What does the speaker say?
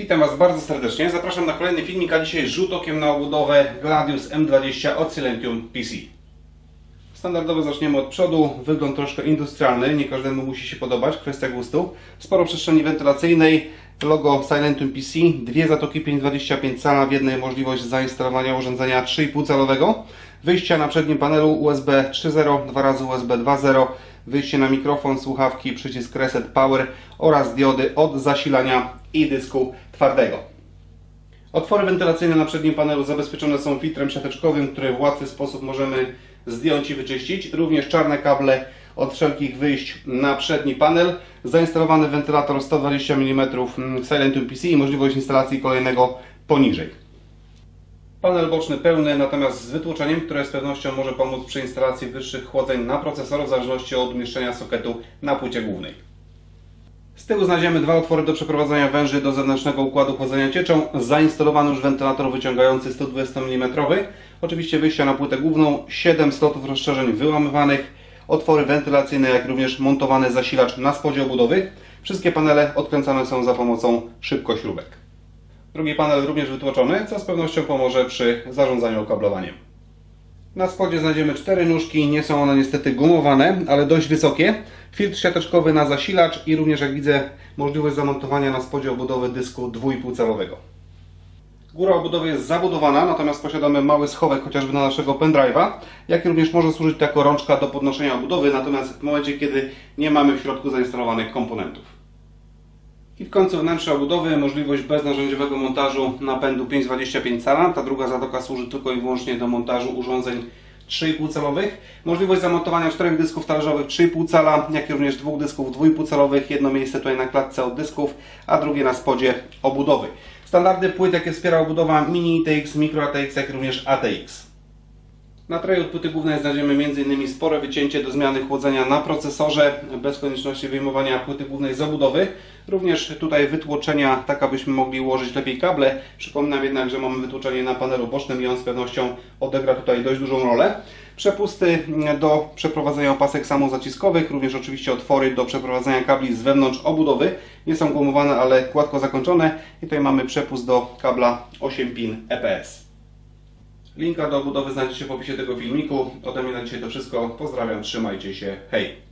Witam Was bardzo serdecznie. Zapraszam na kolejny filmik, a dzisiaj rzut okiem na obudowę Gladius M20 od Silentium PC. Standardowo zaczniemy od przodu. Wygląd troszkę industrialny, nie każdemu musi się podobać, kwestia gustu. Sporo przestrzeni wentylacyjnej, logo Silentium PC, dwie zatoki 525 cala, w jednej możliwość zainstalowania urządzenia 3,5 calowego, wyjścia na przednim panelu USB 3.0, dwa razy USB 2.0, wyjście na mikrofon, słuchawki, przycisk Reset Power oraz diody od zasilania i dysku twardego. Otwory wentylacyjne na przednim panelu zabezpieczone są filtrem siateczkowym, który w łatwy sposób możemy zdjąć i wyczyścić. Również czarne kable od wszelkich wyjść na przedni panel. Zainstalowany wentylator 120 mm Silentium PC i możliwość instalacji kolejnego poniżej. Panel boczny pełny, natomiast z wytłoczeniem, które z pewnością może pomóc przy instalacji wyższych chłodzeń na procesor w zależności od umieszczenia sokietu na płycie głównej. Z tyłu znajdziemy dwa otwory do przeprowadzania węży do zewnętrznego układu chłodzenia cieczą. Zainstalowany już wentylator wyciągający 120 mm. Oczywiście wyjścia na płytę główną, 7 slotów rozszerzeń wyłamywanych, otwory wentylacyjne, jak również montowany zasilacz na spodzie obudowy. Wszystkie panele odkręcane są za pomocą szybkośrubek. Drugi panel również wytłoczony, co z pewnością pomoże przy zarządzaniu okablowaniem. Na spodzie znajdziemy cztery nóżki, nie są one niestety gumowane, ale dość wysokie. Filtr siateczkowy na zasilacz i również jak widzę możliwość zamontowania na spodzie obudowy dysku 2,5 calowego. Góra obudowy jest zabudowana, natomiast posiadamy mały schowek chociażby na naszego pendrive'a, jak również może służyć jako rączka do podnoszenia obudowy, natomiast w momencie kiedy nie mamy w środku zainstalowanych komponentów. I w końcu wnętrze obudowy, możliwość beznarzędziowego montażu napędu 525 cala. Ta druga zatoka służy tylko i wyłącznie do montażu urządzeń 3,5 calowych. Możliwość zamontowania czterech dysków talerzowych 3,5 cala, jak również dwóch dysków 2,5 calowych. Jedno miejsce tutaj na klatce od dysków, a drugie na spodzie obudowy. Standardy płyt, jakie wspiera obudowa Mini ATX, Micro ATX, jak również ATX. Na treju od płyty głównej znajdziemy m.in. spore wycięcie do zmiany chłodzenia na procesorze, bez konieczności wyjmowania płyty głównej z obudowy. Również tutaj wytłoczenia, tak abyśmy mogli ułożyć lepiej kable. Przypominam jednak, że mamy wytłoczenie na panelu bocznym i on z pewnością odegra tutaj dość dużą rolę. Przepusty do przeprowadzenia opasek samozaciskowych, również oczywiście otwory do przeprowadzania kabli z wewnątrz obudowy. Nie są gumowane, ale gładko zakończone. I tutaj mamy przepust do kabla 8 pin EPS. Linka do budowy znajdziecie w opisie tego filmiku. Ode mnie na dzisiaj to wszystko. Pozdrawiam, trzymajcie się, hej!